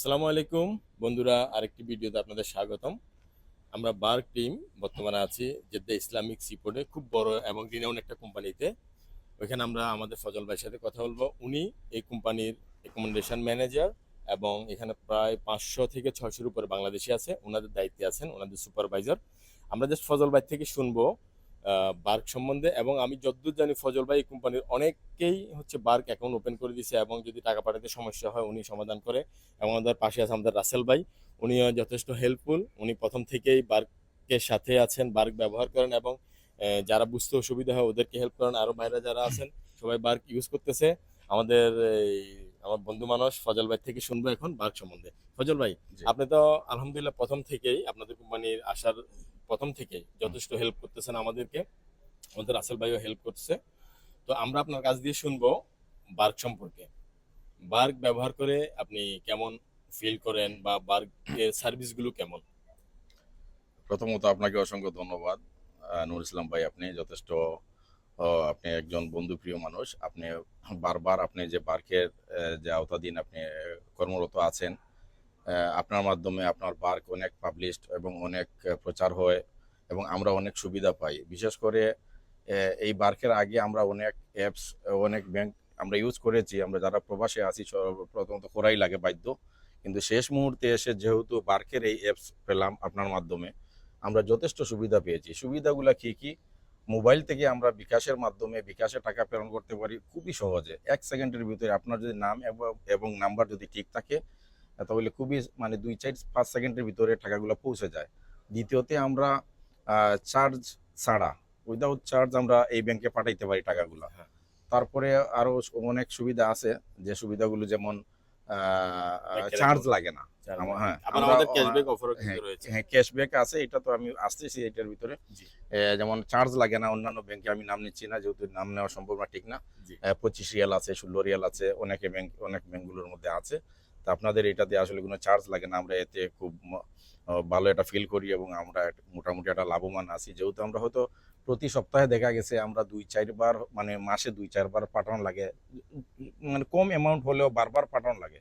আসসালামু আলাইকুম। বন্ধুরা, আরেকটি ভিডিওতে আপনাদের স্বাগতম। আমরা বার্ক টিম বর্তমানে আছি জেদ্দা ইসলামিক সিপোর্টে খুব বড় এবং রিনাউন একটা কোম্পানিতে। ওইখানে আমরা আমাদের ফজল ভাইয়ের সাথে কথা বলব। উনি এই কোম্পানির রেকমেন্ডেশন ম্যানেজার এবং এখানে প্রায় পাঁচশো থেকে ছয়শোর উপরে বাংলাদেশি আছে। ওনাদের দায়িত্বে আছেন, ওনাদের সুপারভাইজার আমরা জাস্ট ফজল ভাই থেকে শুনব বার্ক সম্বন্ধে এবং আমি যতদূর জানি ফজল ভাই এই কোম্পানির অনেককেই হচ্ছে বার্ক অ্যাকাউন্ট ওপেন করে দিয়েছে এবং যদি টাকা পাঠাতে সমস্যা হয় উনি সমাধান করে এবং আমাদের পাশে আছে আমাদের রাসেল ভাই। উনিও যথেষ্ট হেল্পফুল উনি প্রথম থেকেই বার্কের সাথে আছেন বার্ক ব্যবহার করেন এবং যারা বুঝতে অসুবিধা হয় ওদেরকে হেল্প করেন। আরও বাইরে যারা আছেন সবাই বার্ক ইউজ করতেছে। আমাদের আমার বন্ধু মানুষ ফজল ভাই থেকে শুনব এখন বার্ক সম্বন্ধে। ফজল ভাই আপনি তো আলহামদুলিল্লাহ প্রথম থেকেই আপনাদের কোম্পানির আসার প্রথম থেকে যথেষ্ট হেল্প করতেছেন আমাদেরকে। আমাদের রাসেল ভাইও হেল্প করছে তো আমরা আপনার কাছ দিয়ে শুনব বার্ক সম্পর্কে। বার্গ ব্যবহার করে আপনি কেমন ফিল করেন বা বার্কের সার্ভিসগুলো কেমন? প্রথমত আপনাকে অসংখ্য ধন্যবাদ নুর ইসলাম ভাই। আপনি যথেষ্ট আপনি একজন বন্ধুপ্রিয় মানুষ। আপনি বারবার আপনি যে বার্কের যে আওতাধীন আপনি কর্মরত আছেন আপনার মাধ্যমে আপনার বার্ক অনেক পাবলিশড এবং অনেক প্রচার হয় এবং আমরা অনেক সুবিধা পাই। বিশেষ করে এই বার্কের আগে আমরা অনেক অ্যাপস অনেক ব্যাংক আমরা ইউজ করেছি। আমরা যারা প্রবাসে আছি প্রথমত করাই লাগে বাধ্য। কিন্তু শেষ মুহূর্তে এসে যেহেতু বার্কের এই অ্যাপস পেলাম আপনার মাধ্যমে, আমরা যথেষ্ট সুবিধা পেয়েছি। সুবিধাগুলো কি কি? মোবাইল থেকে আমরা বিকাশের মাধ্যমে বিকাশে টাকা প্রেরণ করতে পারি খুবই সহজে। এক সেকেন্ডের ভিতরে আপনার যদি নাম এবং- নাম্বার যদি ঠিক থাকে তাহলে খুবই মানে দুই চার পাঁচ সেকেন্ডের ভিতরে টাকাগুলো পৌঁছে যায়। দ্বিতীয়তে আমরা চার্জ ছাড়া উইদাউট চার্জ আমরা এই ব্যাংকে পাঠাইতে পারি টাকাগুলো। হ্যাঁ। তারপরে আরও অনেক সুবিধা আছে যে সুবিধাগুলো যেমন চার্জ লাগে না। আমাদের ক্যাশব্যাক হ্যাঁ, হ্যাঁ ক্যাশব্যাক আছে এটা তো আমি আসতেছি এটার ভিতরে। যেমন চার্জ লাগে না অন্যান্য ব্যাংকে আমি নাম নিচ্ছি না যেহেতু নাম নেওয়া সম্ভব না ঠিক না। পঁচিশ রিয়াল আছে ষোলো রিয়াল আছে অনেকে ব্যাংক অনেক ব্যাংকগুলোর মধ্যে আছে। তা আপনাদের এটাতে আসলে কোনো চার্জ লাগে না। আমরা এতে খুব ভালো একটা ফিল করি এবং আমরা মোটামুটি একটা লাভবান আছি। যেহেতু আমরা হয়তো প্রতি সপ্তাহে দেখা গেছে, আমরা দুই, চারবার মানে মাসে দুই, চারবার পাঠানো লাগে। মানে কম অ্যামাউন্ট হলেও বারবার পাঠানো লাগে।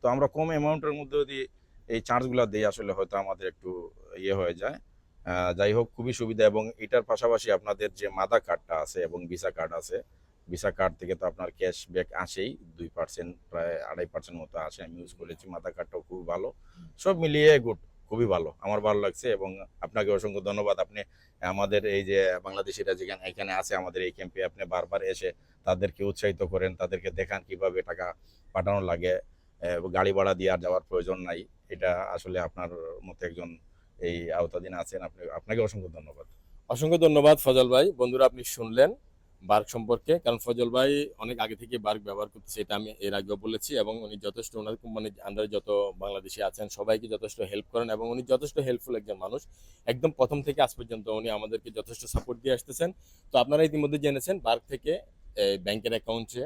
তো আমরা কম অ্যামাউন্টের মধ্যে যদি এই চার্জগুলো দেই, আসলে হয়তো আমাদের একটু ইয়ে হয়ে যায়। যাই হোক, খুবই সুবিধা এবং এটার পাশাপাশি আপনাদের যে মাদা কার্ডটা আছে এবং ভিসা কার্ড আছে ভিসা কার্ড থেকে তো আপনার ক্যাশব্যাক আসেই, দুই পার্সেন্ট প্রায় আড়াই পার্সেন্ট মতো আসে। আমি ইউজ করেছি, মাথা কার্ডটাও খুবই ভালো। সব মিলিয়ে গুড খুবই ভালো। আমার ভালো লাগছে এবং আপনাকে অসংখ্য ধন্যবাদ। আপনি আমাদের এই যে বাংলাদেশিরা যেখানে, এখানে আছে, আমাদের এই ক্যাম্পে আপনি বারবার এসে তাদেরকে উৎসাহিত করেন, তাদেরকে দেখান কীভাবে টাকা পাঠানো লাগে গাড়ি ভাড়া দিয়ে আর যাওয়ার প্রয়োজন নাই। এটা আসলে আপনার মতো একজন এই আওতাধীন আছেন। আপনি, আপনাকে অসংখ্য ধন্যবাদ। অসংখ্য ধন্যবাদ ফজল ভাই। বন্ধুরা, আপনি শুনলেন বার্ক সম্পর্কে। কারণ ফজল ভাই অনেক আগে থেকে বার্ক ব্যবহার করতেছে, এটা আমি এর আগেও বলেছি এবং উনি যথেষ্ট ওনার কোম্পানির আন্ডারে যত বাংলাদেশি আছেন, সবাইকে যথেষ্ট হেল্প করেন এবং উনি যথেষ্ট হেল্পফুল একজন মানুষ। একদম প্রথম থেকে আজ পর্যন্ত উনি আমাদেরকে যথেষ্ট সাপোর্ট দিয়ে আসতেছেন। তো আপনারা ইতিমধ্যে জেনেছেন বার্ক থেকে ব্যাংকের অ্যাকাউন্টে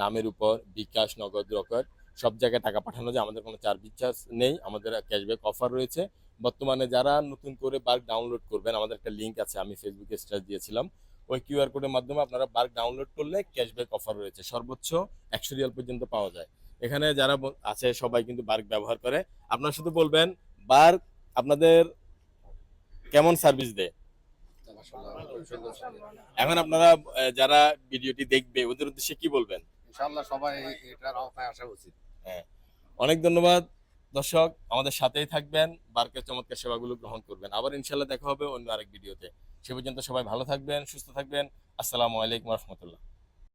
নামের উপর বিকাশ, নগদ রকর সব জায়গায় টাকা পাঠানো যায়। আমাদের কোনো চার্জ চার্জ নেই, আমাদের ক্যাশব্যাক অফার রয়েছে। বর্তমানে যারা নতুন করে বার্ক ডাউনলোড করবেন, আমাদের একটা লিঙ্ক আছে, আমি ফেসবুকে স্ট্যাটাস দিয়েছিলাম। ওই কিউআর কোডের মাধ্যমে আপনারা বার্ক ডাউনলোড করলে ক্যাশব্যাক অফার রয়েছে। সর্বোচ্চ একশো রিয়াল পর্যন্ত পাওয়া যায়। এখানে যারা আছে সবাই কিন্তু বার্ক ব্যবহার করে। আপনারা শুধু বলবেন বার্ক আপনাদের কেমন সার্ভিস দেয়? এখন আপনারা যারা ভিডিওটি দেখবে ওদের উদ্দেশ্যে কি বলবেন? ইনশাআল্লাহ সবাই এটার আওতায় আসা উচিত। হ্যাঁ। অনেক ধন্যবাদ। দর্শক, আমাদের সাথেই থাকবেন। বার্কের চমৎকার সেবাগুলো গ্রহণ করবেন। আবার ইনশাল্লাহ দেখা হবে অন্য আরেক ভিডিওতে। সে পর্যন্ত সবাই ভালো থাকবেন, সুস্থ থাকবেন। আসসালামু আলাইকুম রহমতুল্লাহ।